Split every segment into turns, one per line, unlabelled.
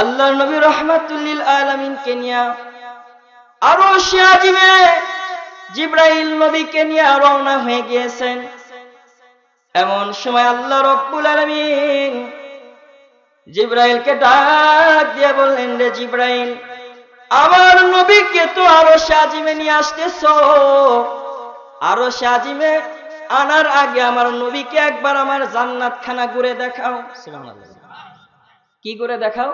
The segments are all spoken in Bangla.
আল্লাহ নবী রহমাতুল্লিল আলমিনকে নিয়ে আরও সে আজিমে জিব্রাইল নবীকে নিয়ে রওনা হয়ে গিয়েছেন। এমন সময় আল্লাহ রব্বুল আলমিন জিব্রাইলকে ডাক দিয়ে বললেন, রে জিব্রাইল, আমার নবীকে তো আরও সাজিমে নিয়ে আসতেছ। আরও সাজিমে আনার আগে আমার নবীকে একবার আমার জান্নাত খানা ঘুরে দেখাও। কি করে দেখাও?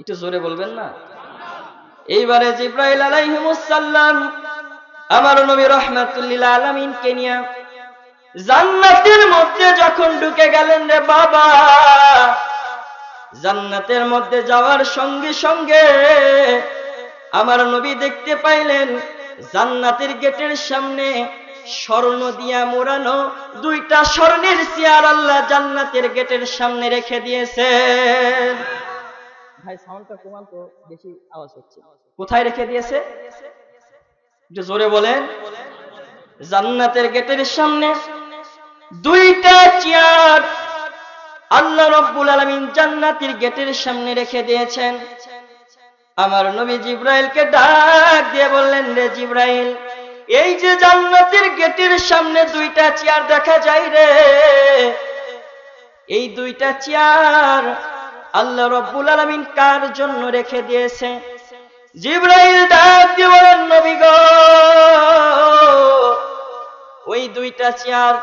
একটু জোরে বলবেন না? এইবারে জিব্রাইল আলাইহিমুসাল্লাম আমার নবী রহমাতুল্লিল আলমিনকে নিয়ে জান্নাতের মধ্যে যখন ঢুকে গেলেন রে বাবা, জান্নাতের মধ্যে যাওয়ার সঙ্গে সঙ্গে আমার নবী দেখতে পাইলেন জান্নাতের গেটের সামনে স্বর্ণ দিয়া মোড়ানো দুইটা স্বর্ণের চেয়ার আল্লাহ জান্নাতের গেটের সামনে রেখে দিয়েছে। ভাই সাউন্ডটা কমান তো বেশি আওয়াজ হচ্ছে। কোথায় রেখে দিয়েছে? একটু জোরে বলেন। জান্নাতের গেটের সামনে দুইটা চেয়ার আল্লাহ রব্বুল আলমিন জান্নাতের গেটের সামনে রেখে দিয়েছেন। আমার নবী জিব্রাইলকে ডাক দিয়ে বললেন রে জিব্রাইল এই যে জান্নাতের গেটের সামনে দুইটা চেয়ার দেখা যায় রে। এই দুইটা চেয়ার আল্লাহ রব্বুল আলমিন কার জন্য রেখে দিয়েছে? জিব্রাইল ডাক বলেন ওই দুইটা চেয়ার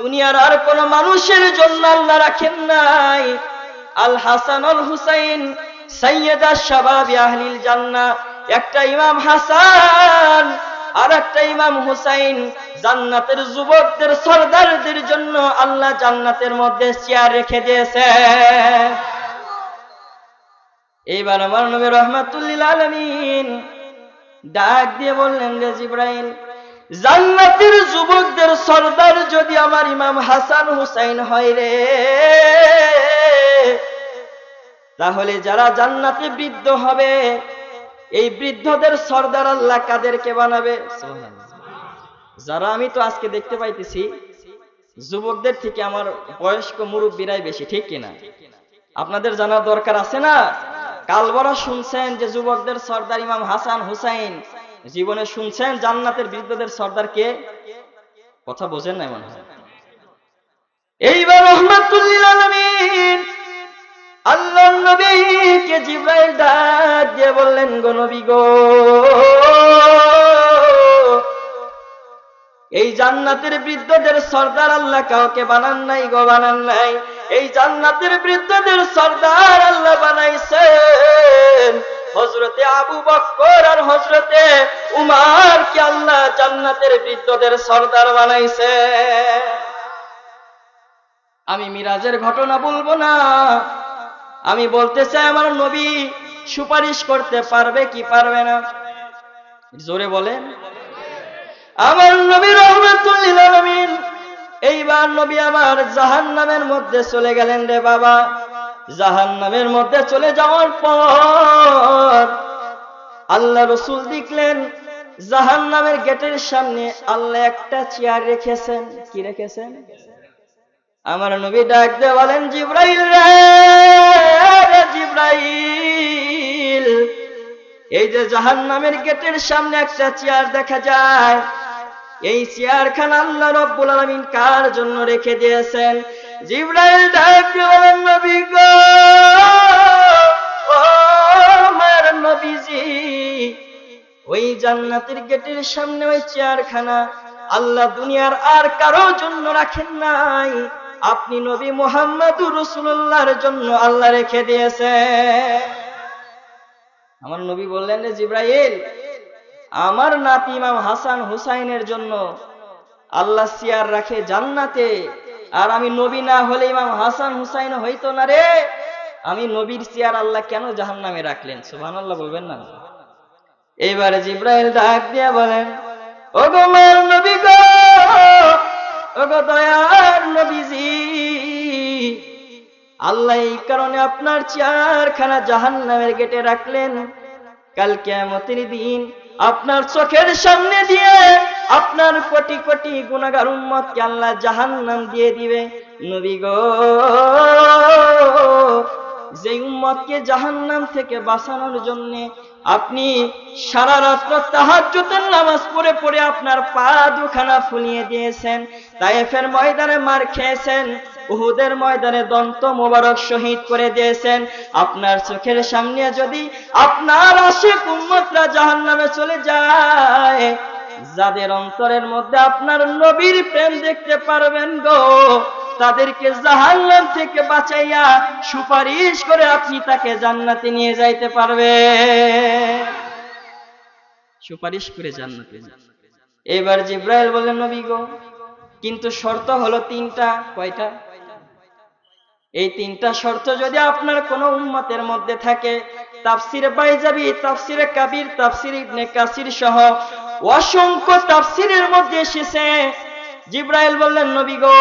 দুনিয়ার আর কোন মানুষের জন্য আল্লাহ রাখেন নাই। আল হাসান আল হুসাইন সৈয়দা শাবাবি আহলিল জান্নাহ, একটা ইমাম হাসান আর একটা ইমাম হুসাইন জান্নাতের যুবকদের, সর্দারদের জন্য আল্লাহ জান্নাতের মধ্যে চেয়ার রেখে দিয়েছে। এইবার আমার নবী রহমাতুল্লিল আলমিন ডাক দিয়ে বললেন, রে জিব্রাইল, জান্নাতের যুবকদের সর্দার যদি আমার ইমাম হাসান হুসাইন হয় রে, তাহলে যারা জান্নাতে বৃদ্ধ হবে এই বৃদ্ধদের সর্দার আল্লাহ কাদেরকে বানাবে? যারা আমি তো আজকে দেখতে পাইতেছি, যুবকদের থেকে আমার বয়স্ক মুরব্বীরাই বেশি, ঠিক কিনা? আপনাদের জানার দরকার আছে না? কালবরা শুনছেন যে যুবকদের সর্দার ইমাম হাসান হুসাইন, জীবনে শুনছেন জান্নাতের বৃদ্ধদের সর্দার কে? কথা বোঝেন না মনে হয়। এইবার রহমাতুল্লিল আলমিন আল্লাহ নবীকে জিব্রাইল ডাক দিয়ে বললেন, গো নবী গো, এই জান্নাতের বৃদ্ধদের সর্দার আল্লাহ কাউকে বানান নাই গো, বানান নাই। এই জান্নাতের বৃদ্ধদের সর্দার আল্লাহ বানাইছেন। হজরতে আবু বক্কর আর হজরতে উমার কি আল্লাহ জান্নাতের বৃদ্ধদের সর্দার বানাইছে আমি মিরাজের ঘটনা বলব না। আমি বলতে চাই আমার নবী সুপারিশ করতে পারবে কি পারবে না? জোরে বলেন। আমার নবী রহমতুল্লিল এইবার নবী আমার জাহান নামের মধ্যে চলে গেলেন রে বাবা। জাহান নামের মধ্যে চলে যাওয়ার পর আল্লাহ রসুল দেখলেন জাহান নামের গেটের সামনে আল্লাহ একটা চেয়ার রেখেছেন। কি রেখেছেন? আমার নবী ডাক দিয়ে বলেন, জিব্রাইল রে! জিব্রাইল। এই যে জাহান নামের গেটের সামনে একটা চেয়ার দেখা যায়। এই চেয়ার খান আল্লাহ রব্বুল আলমিন কার জন্য রেখে দিয়েছেন? জিব্রাইল ওই জান্নাতের গেটের সামনে ওই চেয়ারখানা আল্লাহ দুনিয়ার আর কারও জন্য রাখেন নাই। আপনি নবী মোহাম্মদুর রসুল্লাহর জন্য আল্লাহ রেখে দিয়েছে আমার নবী বললেন যে জিব্রাইল, আমার নাতি ইমাম হাসান হুসাইনের জন্য আল্লাহ সিয়ার রাখে জান্নাতে। আর আমি নবী না হলে ইমাম হাসান হুসাইন হইতো না রে। আমি নবীর সিয়ার আল্লাহ কেন জাহান নামে রাখলেন? সুহান আল্লাহ বলবেন না। এইবারে জিব্রাইল ডাক দিয়া বলেন ও গোমার নবী গো! নবীজি, আল্লাহ এই কারণে আপনার চেয়ারখানা জাহান নামের গেটে রাখলেন। কাল কেমতের দিন আপনার চোখের সামনে দিয়ে আপনার কোটি কোটি গুণাগার উম্মতকে আল্লাহ জাহান নাম দিয়ে দিবে। নবী গো যে উম্মতকে জাহান্নাম থেকে বাঁচানোর জন্য আপনি সারা রাত্র তাহাজ্জুদের নামাজ পড়ে পড়ে আপনার পা দুখানা ফুলিয়ে দিয়েছেন। তায়েফের ময়দানে মার খেয়েছেন, উহুদের ময়দানে দন্ত মোবারক শহীদ করে দিয়েছেন। আপনার চোখের সামনে যদি আপনার আশিক উম্মতরা জাহান্নামে চলে যায়, যাদের অন্তরের মধ্যে আপনার নবীর প্রেম দেখতে পারবেন গো। তাদেরকে জাহান্নাম থেকে বাঁচাইয়া সুপারিশ করে আপনি তাকে জান্নাতে নিয়ে যাইতে পারবে সুপারিশ করে জান্নাতে এবার জিব্রাইল বললেন, নবী গো, কিন্তু শর্ত হলো তিনটা, কয়টা? এই তিনটা শর্ত যদি আপনার কোন উম্মতের মধ্যে থাকে, তাফসির বাইজাবি, তাফসির কাবির, তাফসির ইবনে কাসির সহ অসংখ্য তাফসিরের মধ্যে এসেছে। জিব্রাইল বললেন, নবী গো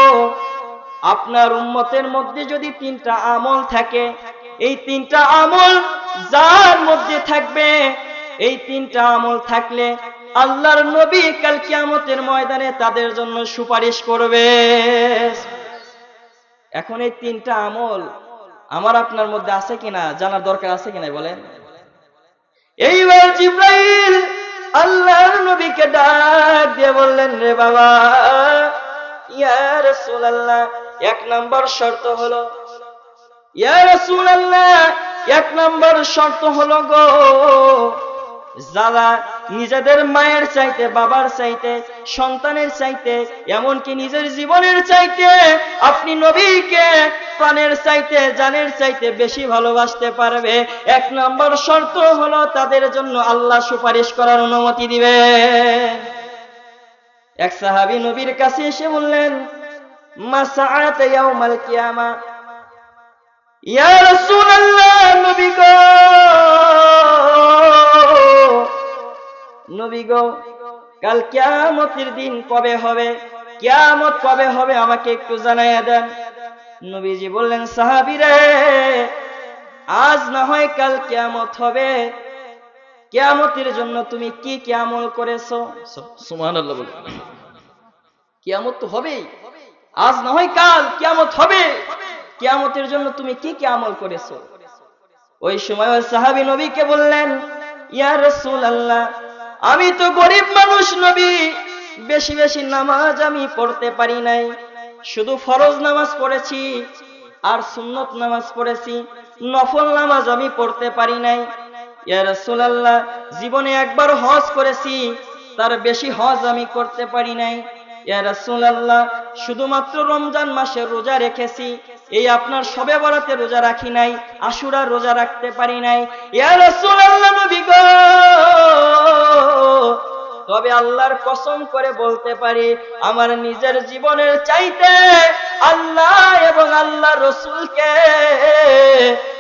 আপনার উম্মতের মধ্যে যদি তিনটা আমল থাকে, এই তিনটা আমল যার মধ্যে থাকবে, এই তিনটা আমল থাকলে আল্লাহর নবী কাল কিয়ামতের ময়দানে তাদের জন্য সুপারিশ করবে। এখন এই তিনটা আমল আমার আপনার মধ্যে আছে কিনা, জানার দরকার আছে কিনা বলেন? এইবার জিব্রাইল আল্লাহর নবীকে ডাক দিয়ে বললেন, রে বাবা, ইয়া রাসূলুল্লাহ এক নম্বর শর্ত হলো এক নম্বর শর্ত হলো গো, যারা নিজেদের মায়ের চাইতে, বাবার চাইতে, সন্তানের চাইতে, এমনকি নিজের জীবনের চাইতে আপনি নবীকে প্রাণের চাইতে, জানের চাইতে বেশি ভালোবাসতে পারবে। এক নম্বর শর্ত হলো তাদের জন্য আল্লাহ সুপারিশ করার অনুমতি দিবে। এক সাহাবী নবীর কাছে এসে বললেন মাসাআত ইয়াউমাল কিয়ামা। ইয়া রাসূলুল্লাহ নবী গো। নবী গো কাল কিয়ামতের দিন কবে হবে? কিয়ামত কবে হবে আমাকে একটু জানাইয়া দেন। নবীজি বললেন সাহাবীরে আজ না হয় কাল কিয়ামত হবে। কিয়ামতের জন্য তুমি কি কি আমল করেছ? সুবহানাল্লাহ বলে কিয়ামত তো হবেই। আজ না কাল কিয়ামত হবে। কিয়ামতের জন্য তুমি কি কি আমল করেছ? ওই সময় ওই সাহাবী নবীকে বললেন, ইয়া রাসূলুল্লাহ, আমি তো গরিব মানুষ নবী, বেশি বেশি নামাজ আমি পড়তে পারি নাই। শুধু ফরজ নামাজ পড়েছি আর সুন্নত নামাজ পড়েছি, নফল নামাজ আমি পড়তে পারি নাই। ইয়া আল্লাহ জীবনে একবার হজ করেছি, তার বেশি হজ আমি করতে পারি নাই। ইয়া রাসূলুল্লাহ শুধুমাত্র রমজান মাসে রোজা রেখেছি। এই আপনার সবে বরাতে রোজা রাখি নাই, আশুরা রোজা রাখতে পারি নাই। তবে আল্লাহর কসম করে বলতে পারি, আমার নিজের জীবনের চাইতে আল্লাহ এবং আল্লাহ রসুলকে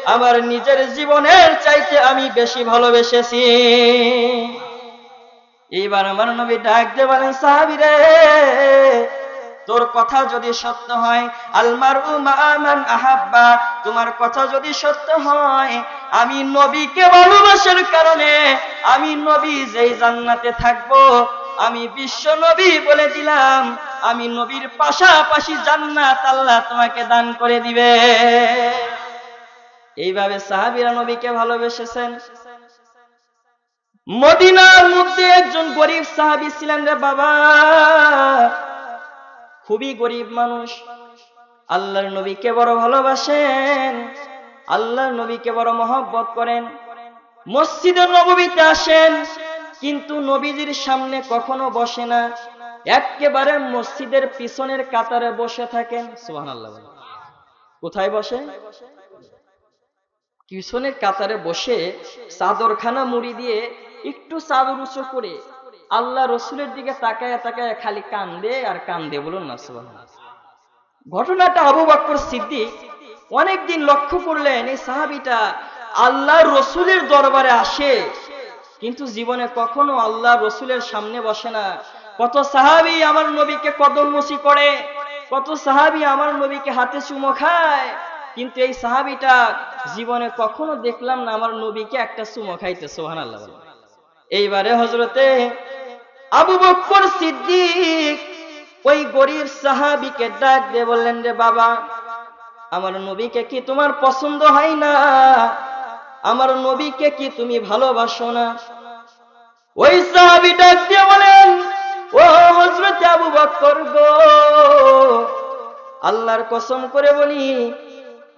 আমার নিজের জীবনের চাইতে আমি বেশি ভালোবেসেছি। এইবার আমার নবী ডাক দেবেন সাহাবিরে তোর কথা যদি সত্য হয় আলমার উমান আহাব্বা, তোমার কথা যদি সত্য হয়, আমি নবীকে ভালোবাসার কারণে, আমি নবী যেই জান্নাতে থাকব, আমি বিশ্ব নবী বলে দিলাম, আমি নবীর পাশাপাশি জান্নাত আল্লাহ তোমাকে দান করে দিবে। এইভাবে সাহাবীরা নবীকে ভালোবেসেছেন। মদিনার মধ্যে একজন গরিব সাহাবী ছিলেন রে বাবা। খুবই গরিব মানুষ। আল্লাহর নবীকে বড় ভালোবাসেন। আল্লাহর নবীকে বড় মহব্বত করেন। মসজিদের নবীতে আসেন, কিন্তু নবীজির সামনে কখনো বসে না। একেবারে মসজিদের পিছনের কাতারে বসে থাকেন। সুবহানাল্লাহ কোথায় বসে? পিছনের কাতারে বসে চাদরখানা মুড়ি দিয়ে একটু চাদর উঁচু করে আল্লাহ রসুলের দিকে তাকায় তাকায় খালি কান্দে আর কান্দে বলুন না ঘটনাটা আবু বকর সিদ্দিক অনেকদিন লক্ষ্য করলেন, এই সাহাবিটা আল্লাহ রসুলের দরবারে আসে, কিন্তু জীবনে কখনো আল্লাহ রসুলের সামনে বসে না। কত সাহাবি আমার নবীকে কদমমসি করে, কত সাহাবি আমার নবীকে হাতে চুমো খায়, কিন্তু এই সাহাবিটা জীবনে কখনো দেখলাম না আমার নবীকে একটা চুমো খাইতে সোহান আল্লাহ এইবারে হজরতে আবু বক্কর সিদ্দিক ওই গরিব সাহাবিকে ডাক দিয়ে বললেন, রে বাবা, আমার নবীকে কি তোমার পছন্দ হয় না? আমার নবীকে কি তুমি ভালোবাসো না? ওই সাহাবি ডাক দিয়ে বলেন, ও হজরত আবু বকর গো, আল্লাহর কসম করে বলি,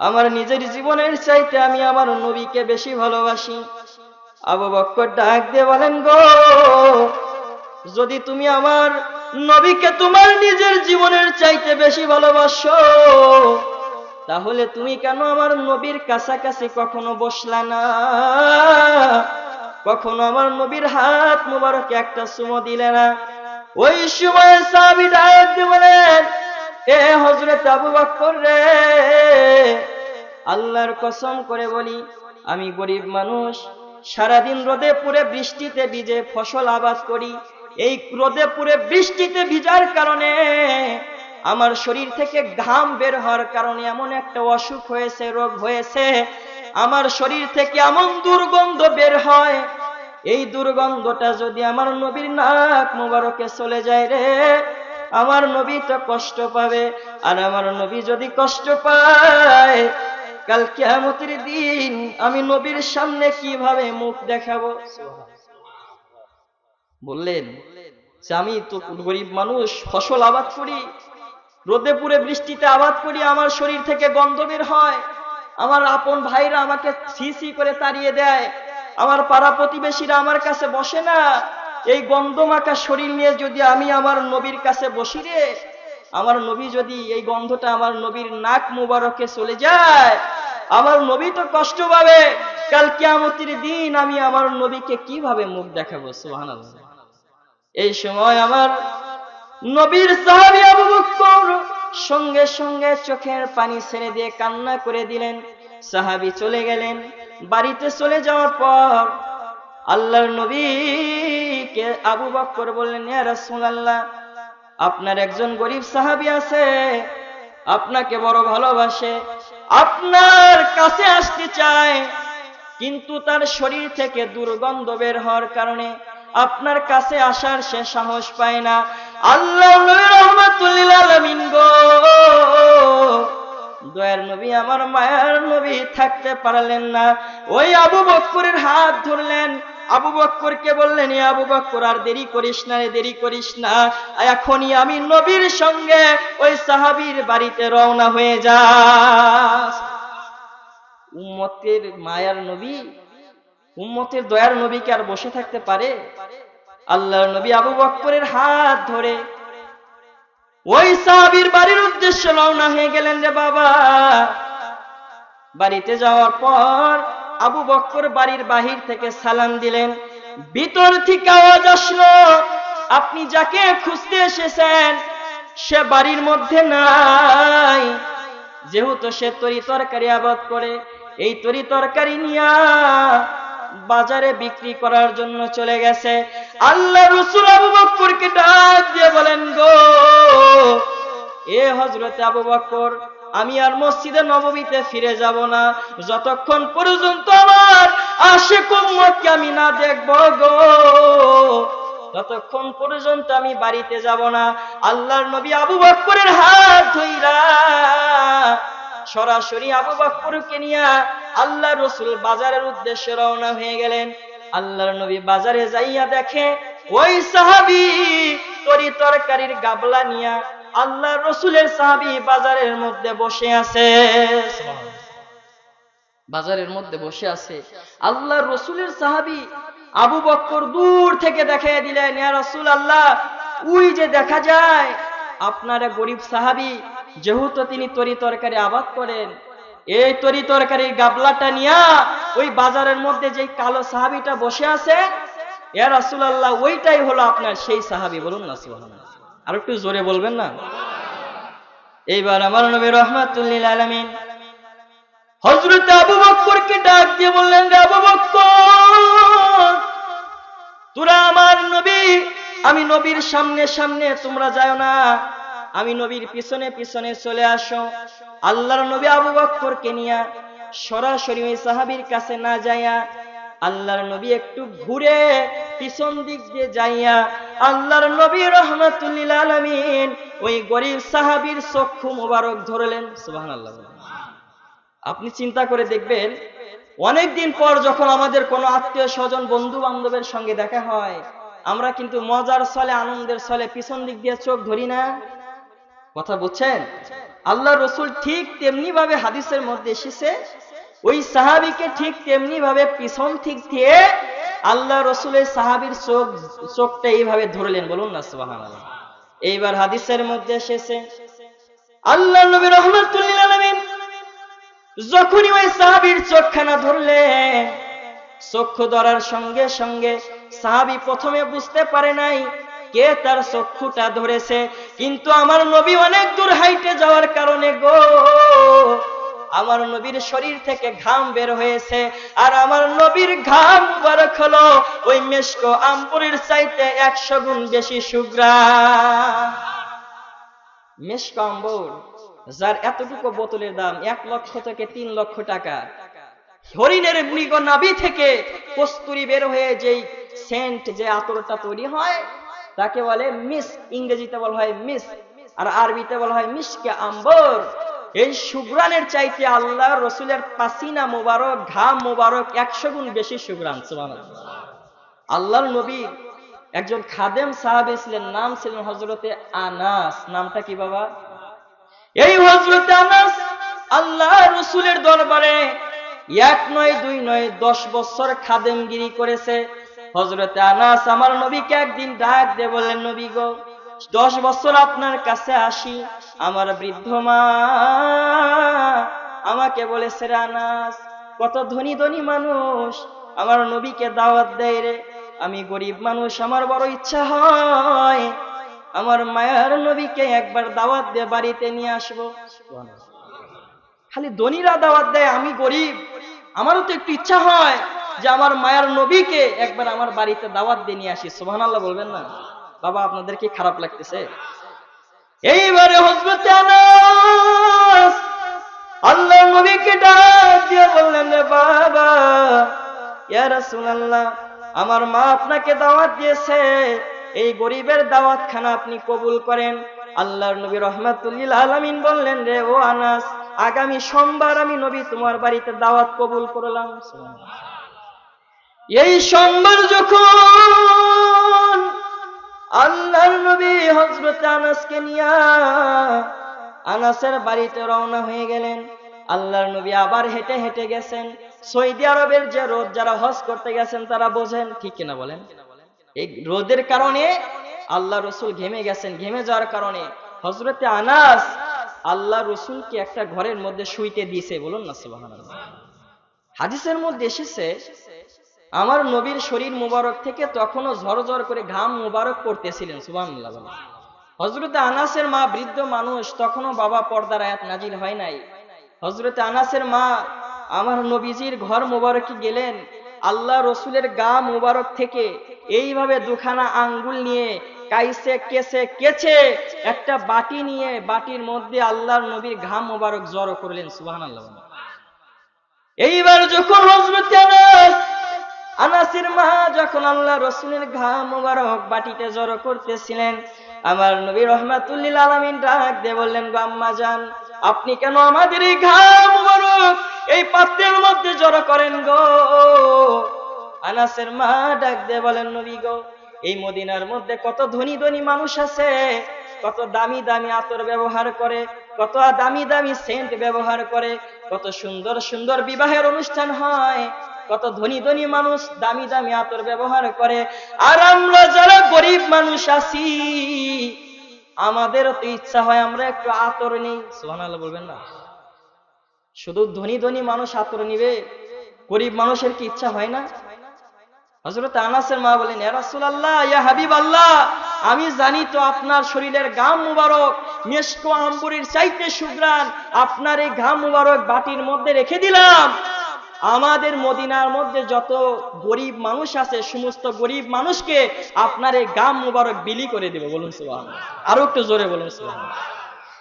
আমার নিজের জীবনের চাইতে আমি আমার নবীকে বেশি ভালোবাসি। আবু বক্কর ডাক দিয়ে বলেন, গো, যদি তুমি আমার নবীকে তোমার নিজের জীবনের চাইতে বেশি ভালোবাসো, তাহলে তুমি কেন আমার নবীর কাছাকাছি কখনো বসলা না? কখনো আমার নবীর হাত মুবারকে একটা সুমো দিলে না? ওই সময় সাহাবী ডাক বলেন, এ হজরত আবু বক্কর রে, আল্লাহর কসম করে বলি, আমি গরিব মানুষ সারাদিন রোদে পুরে বৃষ্টিতে ভিজে ফসল আবাদ করি। এই রোদে পুরে বৃষ্টিতে ভিজার কারণে আমার শরীর থেকে ঘাম বের হওয়ার কারণে এমন একটা অসুখ হয়েছে, রোগ হয়েছে। আমার শরীর থেকে এমন দুর্গন্ধ বের হয়। এই দুর্গন্ধটা যদি আমার নবীর নাক মুবারকে চলে যায় রে, আমার নবী তো কষ্ট পাবে। আর আমার নবী যদি কষ্ট পায় কাল কেয়ামতের দিন আমি নবীর সামনে কীভাবে মুখ দেখাবো? বললেন যে আমি তো গরিব মানুষ ফসল আবাদ করি, রোদে পুরে বৃষ্টিতে আবাদ করি, আমার শরীর থেকে গন্ধ বের হয়। আমার আপন ভাইরা আমাকে সি করে তাড়িয়ে দেয়। আমার পাড়া প্রতিবেশীরা আমার কাছে বসে না। এই গন্ধমাখা শরীর নিয়ে যদি আমি আমার নবীর কাছে বসি রে আমার নবী যদি এই গন্ধটা আমার নবীর নাক মুবারকে চলে যায়, আমার নবী তো কষ্ট পাবে। কাল কিয়ামতের দিন আমি আমার নবীকে কীভাবে মুখ দেখাবো? সুবহানাল্লাহ। এই সময় আমার নবীর সাহাবী আবু বকর সঙ্গে সঙ্গে চোখের পানি ছেড়ে দিয়ে কান্না করে দিলেন। সাহাবি চলে গেলেন। বাড়িতে চলে যাওয়ার পর আল্লাহর নবীকে আবু বকর বললেন, ইয়া রাসূলুল্লাহ আপনার একজন গরিব সাহাবী আছে, আপনাকে বড় ভালোবাসে, আপনার কাছে আসতে চায়, কিন্তু তার শরীর থেকে দুর্গন্ধ বের হওয়ার কারণে আপনার কাছে আসার সে সাহস পায় না। আল্লাহ দয়ার নবী, আমার মায়ার নবী থাকতে পারলেন না। ওই আবু বক্করের হাত ধরলেন আবু বক্করকে বললেন, "এ আবু বক্কর, আর দেরি করিস না দেরি করিস না। এখনই আমি নবীর সঙ্গে ওই সাহাবীর বাড়িতে রওনা হয়ে যা। উম্মতের মায়ার নবী, উম্মতের দয়ার নবী কি আর বসে থাকতে পারে? আল্লাহর নবী আবু বক্করের হাত ধরে ওই সাহাবীর বাড়ির উদ্দেশ্যে রওনা হয়ে গেলেন রে বাবা। বাড়িতে যাওয়ার পর আবু বক্কর বাড়ির বাহির থেকে সালাম দিলেন, ভিতর থেকে আওয়াজ আসলো। আপনি যাকে খুঁজতে এসেছেন, সে বাড়ির মধ্যে নাই। যেহেতু সে তরি তরকারি আবাদ করে, এই তরি তরকারি নিয়া বাজারে বিক্রি করার জন্য চলে গেছে। আল্লাহ রসুল আবু বক্করকে ডাক দিয়ে বলেন, গো, এ হজরতে আবু বক্কর আমি আর মসজিদে নবমীতে ফিরে যাব না। যতক্ষণ পর্যন্ত আমার আশে কুম্মতকে আমি না দেখব গো, ততক্ষণ পর্যন্ত আমি বাড়িতে যাব না। আল্লাহর নবী আবু বক্করের হাত ধইরা সরাসরি আবু বক্করকে নিয়ে আল্লাহ রসুল বাজারের উদ্দেশ্যে রওনা হয়ে গেলেন। আল্লাহর নবী বাজারে যাইয়া দেখে, ওই সাহাবি তরি তরকারির গাবলা নিয়া আল্লাহ রসুলের সাহাবি বাজারের মধ্যে বসে আছে। বাজারের মধ্যে বসে আছে। আল্লাহ রসুলের সাহাবি আবু বক্কর দূর থেকে দেখাই দিলেন, ইয়া রসুল আল্লাহ উই যে দেখা যায়, আপনার গরিব সাহাবি, যেহেতু তিনি তরি তরকারি আবাদ করেন, এই তরি তরকারির গাবলাটা নিয়া ওই বাজারের মধ্যে যে কালো সাহাবিটা বসে আছে এ রাসুল আল্লাহ ওইটাই হলো আপনার সেই সাহাবি। বলুন না, সুবহানাল্লাহ। আর একটু জোরে বলবেন না? এইবার আমার নবী রহমাতুল্লিল আলামিন হজরত আবু বক্করকে ডাক দিয়ে বললেন, রে আবু বক্কর, তোরা আমার নবী, আমি নবীর সামনে সামনে তোমরা যাও না। আমি নবীর পিছনে পিছনে চলে আসো। আল্লাহর নবী আবু বক্করকে নিয়া সরাসরি ওই সাহাবীর কাছে না যাইয়া আল্লাহর নবী একটু ঘুরে পিছন দিক দিয়ে যাইয়া আল্লাহর নবী রহমাতুল্লিল আলামিন ওই গরিব সাহাবীর চক্ষু মোবারক ধরলেন। সুবহানাল্লাহ। আপনি চিন্তা করে দেখবেন অনেক দিন পর যখন আমাদের কোনো আত্মীয় স্বজন বন্ধু বান্ধবের সঙ্গে দেখা হয়, আমরা কিন্তু মজার ছলে, আনন্দের ছলে পিছন দিক দিয়ে চোখ ধরি না। কথা বুঝছেন? আল্লাহ রসুল ঠিক তেমনি ভাবে হাদিসের মধ্যে এসেছে ওই সাহাবিকে ঠিক তেমনি ভাবে পিছন ঠিক দিয়ে আল্লাহ রসুলের সাহাবির চোখ, চোখটা এইভাবে ধরলেন। বলুন না সুবাহান এইবার হাদিসের মধ্যে এসেছে, আল্লাহ নবী আলমিন যখনই ওই সাহাবির চোখখানা ধরলেন, চক্ষু ধরার সঙ্গে সঙ্গে সাহাবি প্রথমে বুঝতে পারে নাই কে তার চক্ষুটা ধরেছে, কিন্তু আমার নবী অনেক দূর হাইটে যাওয়ার কারণে গো আমার নবীর শরীর থেকে ঘাম বের হয়েছে আর আমার নবীর ঘাম মুবারক হলো। ওই মেশকো আম্পুরের চাইতে একশো গুণ বেশি সুগ্রা। মেশকো আম্বর, যার এতটুকু বোতলের দাম এক লক্ষ থেকে তিন লক্ষ টাকা, হরিণের মৃগ নাভি থেকে কস্তুরি বের হয়ে যেই সেন্ট যে আতরটা তৈরি হয়, তাকে বলে মিস, ইংরেজিতে বলা হয় মিস, আর আরবিতে বলা হয় মিসকে আম্বর। এই সুগ্রানের চাইতে আল্লাহ রসুলের পাসিনা মোবারক, ঘাম মোবারক একশো গুণ বেশি সুগ্রান আল্লাহর নবী একজন খাদেম সাহাবি ছিলেন, নাম ছিলেন হজরতে আনাস। নামটা কি বাবা? এই হজরতে আনাস আল্লাহ রসুলের দরবারে এক নয়, দুই নয়, দশ বছর খাদেমগিরি করেছে। হজরতে আনাস আমার নবীকে একদিন ডাক দিয়ে বললেন, নবী গো দশ বছর আপনার কাছে আসি। আমার বৃদ্ধ মা আমাকে বলেছে রে আনাস কত ধনী ধনী মানুষ, আমার নবীকে দাওয়াত দেয় রে। আমি গরিব মানুষ, আমার বড় ইচ্ছা হয়। আমার মায়ার নবীকে একবার দাওয়াত দিয়ে বাড়িতে নিয়ে আসব। খালি ধনীরা দাওয়াত দেয়, আমি গরিব। আমারও তো একটু ইচ্ছা হয় যে আমার মায়ার নবীকে একবার আমার বাড়িতে দাওয়াত দিয়ে নিয়ে আসি। সোহান আল্লাহ বলবেন না? বাবা, আপনাদের কি খারাপ লাগতেছে? এইবারে হজরতে আনাস, আল্লাহ নবীকে ডাক দিয়ে বললেন বাবা, ইয়া রাসূলুল্লাহ, আমার মা আপনাকে দাওয়াত দিয়েছে। এই গরিবের দাওয়াত খানা আপনি কবুল করেন। আল্লাহর নবী রহমাতুল্লিল আলামিন বললেন, রে ও আনাস, আগামী সোমবার আমি নবী তোমার বাড়িতে দাওয়াত কবুল করলাম। এই সোমবার যখন আল্লাহর নবী হজরত আনাসকে নিয়া আনাসের বাড়িতে রওনা হয়ে গেলেন। আল্লাহর নবী আবার হেঁটে হেঁটে গেছেন। সৌদি আরবের যে রোদ যারা হজ করতে গেছেন তারা বোঝেন, ঠিক কিনা বলেন? এই রোদের কারণে আল্লাহ রসুল ঘেমে গেছেন। ঘেমে যাওয়ার কারণে হজরতে আনাস আল্লাহ রসুলকে একটা ঘরের মধ্যে শুইতে দিয়েছে। বলুন না সুবাহান হাদিসের মধ্যে এসেছে আমার নবীর শরীর মুবারক থেকে তখনও ঝরঝর করে ঘাম মুবারক পড়তেছিলেন সুবাহ হজরতে আনাসের মা বৃদ্ধ মানুষ তখনও বাবা পর্দার আয়াত নাজিল হয় নাই। হজরতে আনাসের মা আমার নবীজির ঘর মুবারকে গেলেন, আল্লাহ রসুলের গা মুবারক থেকে এইভাবে দুখানা আঙ্গুল নিয়ে কাইসে কেসে কেছে একটা বাটি নিয়ে বাটির মধ্যে আল্লাহর নবীর ঘাম মুবারক জড়ো করলেন আল্লাহ এইবার যখন হজরত আনাস আনাসের মা যখন আল্লাহ রসুলের ঘাম মুবারক বাটিতে জড়ো করতেছিলেন, আমার নবী রহমাতুল্লিল আলমিন ডাক দিয়ে বললেন, গো আম্মা যান আপনি কেন আমাদের এই ঘাম মুবারক এই পাত্রের মধ্যে জড়ো করেন গো? আনাসের মা ডাক দিয়ে বলেন, নবী গো, এই মদিনার মধ্যে কত ধনী ধনী মানুষ আছে, কত দামি দামি আতর ব্যবহার করে, কত দামি দামি সেন্ট ব্যবহার করে, কত সুন্দর সুন্দর বিবাহের অনুষ্ঠান হয় কত ধনী ধনী মানুষ, দামি দামি আতর ব্যবহার করে। আর আমরা যারা গরিব মানুষ আছি, আমাদেরও তো ইচ্ছা হয় আমরা একটু আতর নেই। সোহান বলবেন না? শুধু ধনী ধনী মানুষ আতর নিবে? গরিব মানুষের কি ইচ্ছা হয় না? হজরত আনাসের মা বলেন আল্লাহ ইয়া হাবিব আল্লাহ আমি জানি তো আপনার শরীরের গাম মুবারক, মেশকো আম্বুরির চাইতে সুগ্রান আপনার এই ঘাম মুবারক বাটির মধ্যে রেখে দিলাম। আমাদের মদিনার মধ্যে যত গরিব মানুষ আছে, সমস্ত গরিব মানুষকে আপনার এই গাম মুবারক বিলি করে দেবে, বলুন সুবাহ আরও একটু জোরে বলুন সুবাহ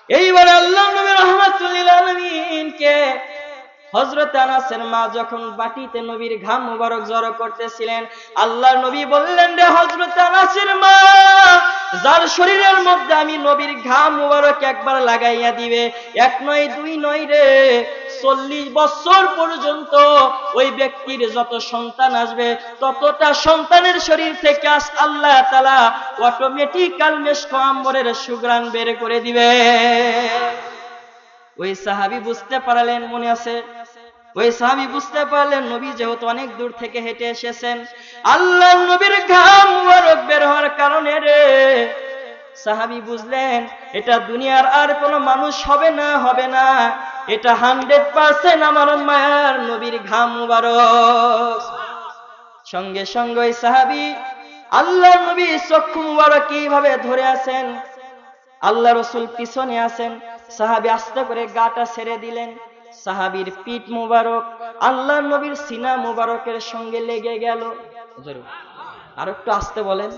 এইবারে আল্লাহ নবী রহমাতুল্লিল আলমিনকে হজরত আনাসের মা যখন বাটিতে নবীর ঘাম মুবারক জড়ো করতেছিলেন আল্লাহ নবী বললেন, রে হজরত আনাসের মা, যার শরীরের মধ্যে আমি নবীর ঘাম মুবারক একবার লাগাইয়া দিবে, এক নয় দুই নয় রে চল্লিশ বছর পর্যন্ত ওই ব্যক্তির যত সন্তান আসবে, ততটা সন্তানের শরীর থেকে আস আল্লাহ তালা অটোমেটিক্যাল মেশক আম্বরের সুগ্রাণ বের করে দিবে। ওই সাহাবি বুঝতে পারলেন, মনে আছে? ওই সাহাবি বুঝতে পারলেন, নবী যেহেতু অনেক দূর থেকে হেঁটে এসেছেন, আল্লাহ নবীর ঘাম বের হওয়ার কারণে রে। সাহাবি বুঝলেন, এটা দুনিয়ার আর কোনো মানুষ হবে না হবে না। এটা হান্ড্রেড পার্সেন্ট আমার মায়ার নবীর ঘাম মুবারক। সঙ্গে সঙ্গে সাহাবি আল্লাহ নবী চক্ষু মুবারক কীভাবে ধরে আছেন? আল্লাহ রসুল পিছনে আছেন। সাহাবি আস্তে করে গাটা ছেড়ে দিলেন। সাহাবির পিঠ মুবারক আল্লাহ নবীর সিনা মুবারকের সঙ্গে লেগে গেল। আর একটু আসতে বলেন।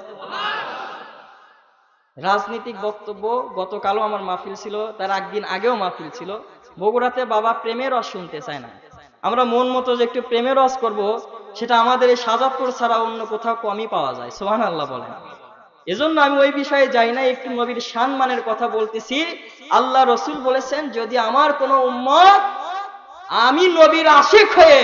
রাজনৈতিক বক্তব্য গতকালও আমার মাহফিল ছিল, তার একদিন আগেও মাহফিল ছিল। বগুড়াতে বাবা প্রেমের রস শুনতে চায় না। আমরা মন মতো যে একটু প্রেমের রস করব, সেটা আমাদের এই সাজাদপুর ছাড়া অন্য কোথাও কমই পাওয়া যায় সোহান আল্লাহ বলেন। এজন্য আমি ওই বিষয়ে যাই না, একটু নবীর সম্মানের কথা বলতেছি। আল্লাহ রসুল বলেছেন, যদি আমার কোনো উম্মত আমি নবীর আশিক হয়ে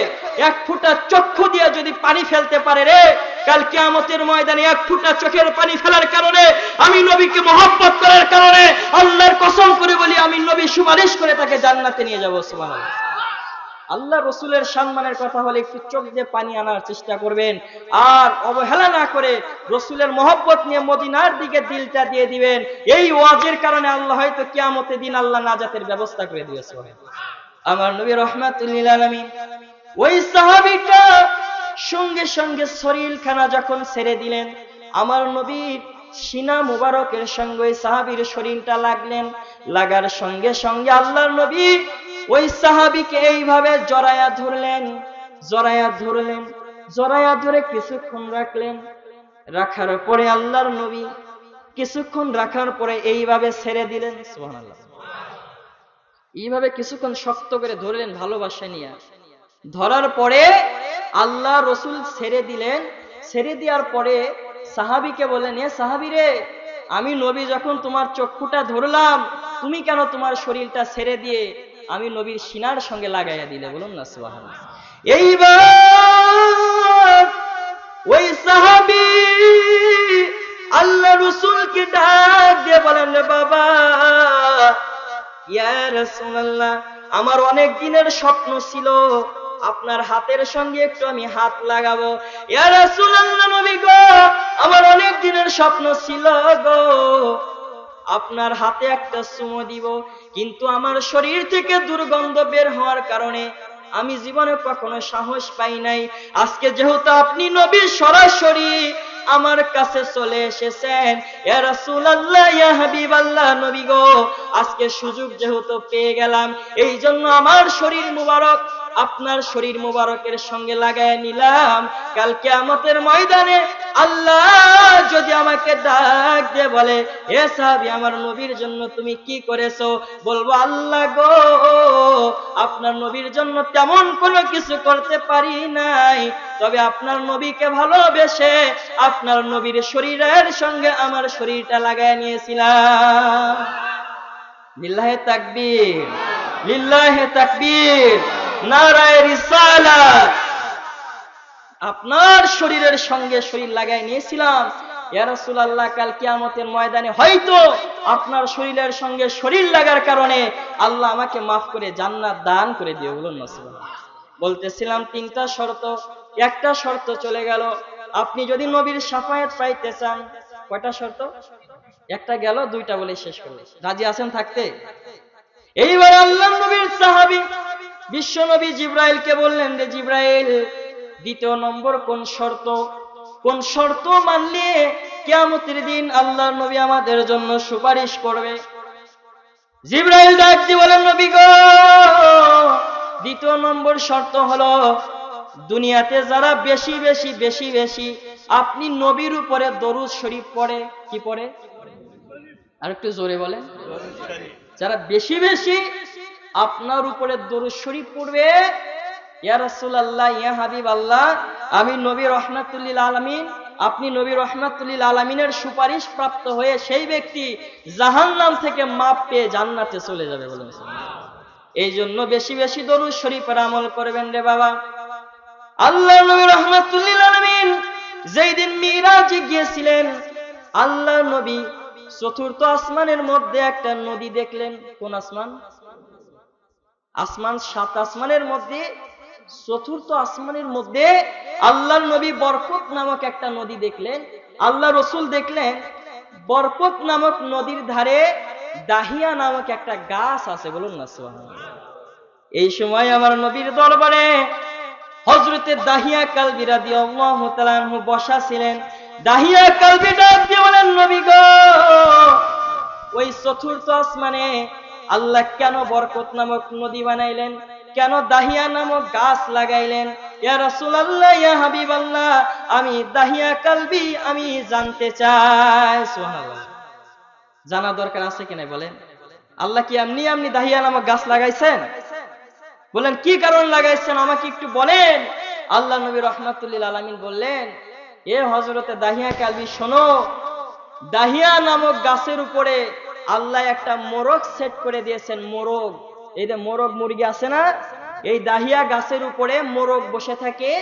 এক ফুটা চক্ষু দিয়ে যদি পানি ফেলতে পারে রে কাল কিয়ামতের ময়দানে এক ফুটা চোখের পানি ফেলার কারণে, আমি নবীকে মহব্বত করার কারণে, আল্লাহর কসম করে বলি, আমি নবী সুপারিশ করে তাকে জান্নাতে নিয়ে যাব আল্লাহ রসুলের সম্মানের কথা হলে একটু চোখ দিয়ে পানি আনার চেষ্টা করবেন, আর অবহেলা না করে রসুলের মহব্বত নিয়ে মদিনার দিকে দিলটা দিয়ে দিবেন। এই ওয়াজের কারণে আল্লাহ হয়তো কিয়ামতের দিন আল্লাহ নাজাতের ব্যবস্থা করে দিয়েছে। আমার নবী রহমাতুল্লিল আলমিন, ওই সাহাবিটা সঙ্গে সঙ্গে শরীরখানা যখন ছেড়ে দিলেন, আমার নবীর সিনা মুবারকের সঙ্গে সাহাবির শরীরটা লাগলেন। লাগার সঙ্গে সঙ্গে আল্লাহর নবী ওই সাহাবিকে এইভাবে জড়ায়া ধরলেন জড়ায়া ধরলেন জড়ায়া ধরে কিছুক্ষণ রাখলেন। রাখার পরে আল্লাহর নবী কিছুক্ষণ রাখার পরে এইভাবে ছেড়ে দিলেন। এইভাবে কিছুক্ষণ শক্ত করে ধরলেন ভালোবাসা নিয়ে। ধরার পরে আল্লাহ রসুল ছেড়ে দিলেন। ছেড়ে দেওয়ার পরে সাহাবিকে বললেন, এ সাহাবি রে আমি নবী যখন তোমার চক্ষুটা ধরলাম, তুমি কেন তোমার শরীরটা ছেড়ে দিয়ে আমি নবীর সিনার সঙ্গে লাগাইয়া দিলে? বলুন না সুবাহান এইবার ওই সাহাবি আল্লাহ রসুলকে ডাক দিয়ে বলেন রে বাবা, ইয়া রাসূলুল্লাহ, আমার অনেক দিনের স্বপ্ন ছিল আপনার হাতের সঙ্গে একটু আমি হাত লাগাবো। আমার অনেক দিনের স্বপ্ন ছিল গো। আপনার হাতে একটা চুমো দিব, কিন্তু আমার শরীর থেকে দুর্গন্ধ বের হওয়ার কারণে আমি জীবনে কখনো সাহস পাই নাই। আজকে যেহেতু আপনি নবী সরাসরি আমার কাছে চলে এসেছেন। নবী গো, আজকে সুযোগ যেহেতু পেয়ে গেলাম এই জন্য আমার শরীর মুবারক, আপনার শরীর মুবারকের সঙ্গে লাগায় নিলাম। কালকে আমাদের ময়দানে আল্লাহ যদি আমাকে ডাক দিয়ে বলে, এ সাহাবি, আমার নবীর জন্য তুমি কি করেছ? বলব, আল্লাহ গো, আপনার নবীর জন্য তেমন কোনো কিছু করতে পারি নাই। তবে আপনার নবীকে ভালোবেসে আপনার নবীর শরীরের সঙ্গে আমার শরীরটা লাগায় নিয়েছিলাম। লিল্লাহে তাকবীর লিল্লাহে তাকবীর, নারায় রিসালাত। আপনার শরীরের সঙ্গে শরীর লাগাই নিয়েছিলাম। ইয়া রাসূলুল্লাহ, কাল কিয়ামতের ময়দানে হয়তো আপনার শরীরের সঙ্গে শরীর লাগার কারণে আল্লাহ আমাকে মাফ করে জান্নাত দান করে দিয়ে বলুন। বলতেছিলাম তিনটা শর্ত। একটা শর্ত চলে গেল। আপনি যদি নবীর সাফায়াত পাইতে চান, কয়টা শর্ত? একটা গেল, দুইটা বলে শেষ করলে। রাজি আছেন থাকতে? এইবার আল্লাহ নবীর সাহাবী বিশ্ব নবী জিব্রাইলকে বললেন যে, জিব্রাইল, দ্বিতীয় নম্বর কোন শর্ত? কোন শর্ত মানলে কিয়ামতের দিন আল্লাহ নবী আমাদের জন্য সুপারিশ করবে? জিব্রাইল ডাক বলেন, নবী গো, দ্বিতীয় নম্বর শর্ত হলো দুনিয়াতে যারা বেশি বেশি বেশি বেশি, আপনি নবীর উপরে দরুদ শরীফ পড়ে, কি পড়ে? আর একটু জোরে বলেন। যারা বেশি বেশি, আপনার উপরে দরুদ শরীফ পড়বে, ইয়া রাসূলুল্লাহ, ইয়া হাবিব আল্লাহ আমি নবী রহমাতুল্লিল আলামিন, আপনি নবী রহমাতুল্লিল আলমিনের সুপারিশ প্রাপ্ত হয়ে সেই ব্যক্তি জাহান্নাম থেকে মাপ পেয়ে জান্নাতে চলে যাবে বলেন এই জন্য বেশি বেশি দরুদ শরীফের আমল করবেন রে বাবা। আল্লাহ নবী রহমাতুল্লিল আলমিন যেই দিন মিরাজে গিয়েছিলেন, আল্লাহ নবী চতুর্থ আসমানের মধ্যে একটা নদী দেখলেন। কোন আসমান? আসমান সাত আসমানের মধ্যে, চতুর্থ আসমানের মধ্যে আল্লাহ নবী বরকত নামক একটা নদী দেখলেন। আল্লাহ রসুল দেখলেন, বরকত নামক নদীর ধারে দাহিয়া নামক একটা গাছ আছে। বলুন না। এই সময় আমার নবীর দরবারে হজরতে দাহিয়া কালবি তাআলা আনহু বসা ছিলেন। দাহিয়া কালবি ডাক দিয়ে বলেন, নবী গো, ওই চতুর্থ আসমানে আল্লাহ কেন বরকত নামক নদী বানাইলেন? কেন দাহিয়া নামক গাছ লাগাইলেন? আমি দাহিয়া কালবি, আমি জানতে চাই। জানা দরকার আছে কিনা বলেন? আল্লাহ কি এমনি এমনি দাহিয়া নামক গাছ লাগাইছেন? বলেন কি কারণ লাগাইছেন? আমাকে একটু বলেন। আল্লাহ নবী রহমাতুল্লিল আলমিন বললেন, এ হজরতে দাহিয়া কালবি শোনো, দাহিয়া নামক গাছের উপরে আল্লাহ একটা মোরগ সেট করে দিয়েছেন, মোরগ। এই যে মোরগ মুরগি আছে না, এই দাহিয়া গাছের উপরে মোরগ বসে থাকে।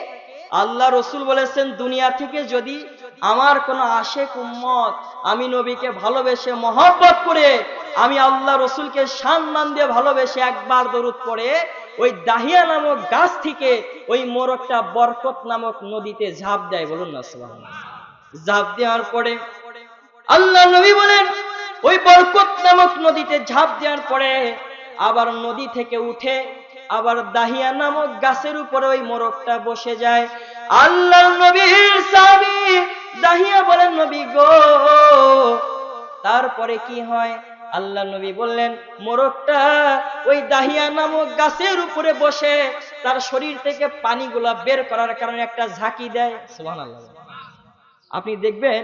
আল্লাহ রসুল বলেছেন, দুনিয়া থেকে যদি আমার কোনো আশেক উম্মত আমি নবীকে ভালোবেসে মহব্বত করে, আমি আল্লাহ রসুলকে সম্মান দিয়ে ভালোবেসে একবার দরুদ পড়ে ওই দাহিয়া নামক গাছ থেকে ওই মোরগটা বরকত নামক নদীতে ঝাঁপ দেয় বলুন না, সুবহানাল্লাহ। ঝাঁপ দেওয়ার পরে আল্লাহ নবী বলেন, ওই বরকত নামক নদীতে ঝাঁপ দেওয়ার পরে আবার নদী থেকে উঠে আবার দাহিয়া নামক গাছের উপরে ওই মোরগটা বসে যায় আল্লাহ নবীর স্বামী দাহিয়া বলেন, নবী গো, তারপরে কি হয় আল্লাহ নবী বললেন, মোরগটা ওই দাহিয়া নামক গাছের উপরে বসে তার শরীর থেকে পানিগুলা বের করার কারণে একটা ঝাঁকি দেয়। সুবহানাল্লাহ। আপনি দেখবেন,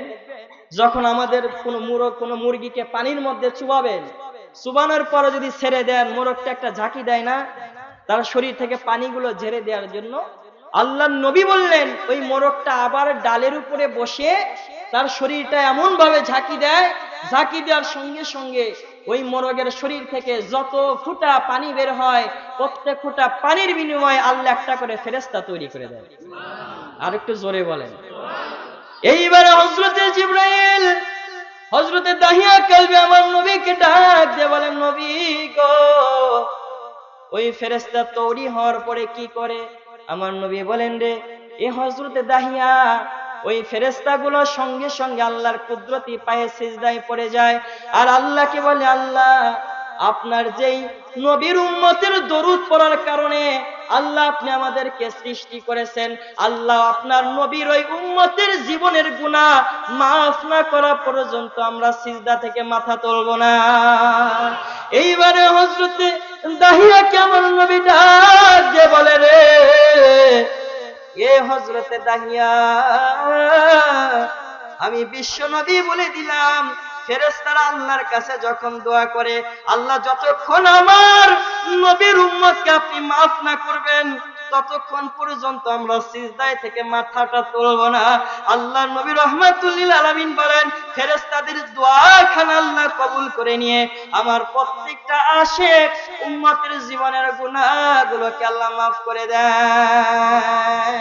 যখন আমাদের কোনো মুরগ, কোনো মুরগিকে পানির মধ্যে চুবাবেন, চুবানোর পরে যদি ছেড়ে দেন, মোরগটা একটা ঝাঁকি দেয় না? তার শরীর থেকে পানিগুলো ঝেড়ে দেওয়ার জন্য আল্লাহ নবী বললেন, ওই মোরগটা আবার ডালের উপরে বসে তার শরীরটা এমন ভাবে ঝাঁকি দেয় ঝাঁকি দেওয়ার সঙ্গে সঙ্গে ওই মোরগের শরীর থেকে যত ফুটা পানি বের হয়, প্রত্যেক ফুটা পানির বিনিময়ে আল্লাহ একটা করে ফেরেস্তা তৈরি করে দেয়। আর একটু জোরে বলেন। এইবারে হজরতে জিব্রাইল হজরতে দাহিয়া কালবে আমার নবীকে ডাক দিয়ে বলেন, নবী গো, ওই ফেরেস্তা তৈরি হওয়ার পরে কি করে? আমার নবী বলেন, রে, এ হজরতে দাহিয়া ওই ফেরেস্তা গুলো সঙ্গে সঙ্গে আল্লাহর কুদরতি পায়ে সিজদায় পড়ে যায়। আর আল্লাহকে বলে, আল্লাহ, আপনার যেই নবীর উম্মতের দরুদ পড়ার কারণে আল্লাহ আপনি আমাদেরকে সৃষ্টি করেছেন। আল্লাহ আপনার নবীর ওই উম্মতের জীবনের গুণা মাফ না করা পর্যন্ত আমরা সিজদা থেকে মাথা তুলব না। এইবারে হজরতে দাহিয়া কেমন নবী ডাক দিয়ে বলে, রে এ হজরতে দাহিয়া, আমি বিশ্ব নবী বলে দিলাম ফেরেস্তারা আল্লাহর কাছে যখন দোয়া করে, আল্লাহ যতক্ষণ আমার নবীর উম্মতকে আপনি মাফ না করবেন ততক্ষণ পর্যন্ত আমরা সিজদায় থেকে মাথাটা তুলব না। আল্লাহ নবী রহমাতুল্লিল আলামিন বলেন ফেরেস্তাদের দোয়া খান আল্লাহ কবুল করে নিয়ে আমার প্রত্যেকটা আশেক উম্মতের জীবনের গুনাহগুলোকে আল্লাহ মাফ করে দেয়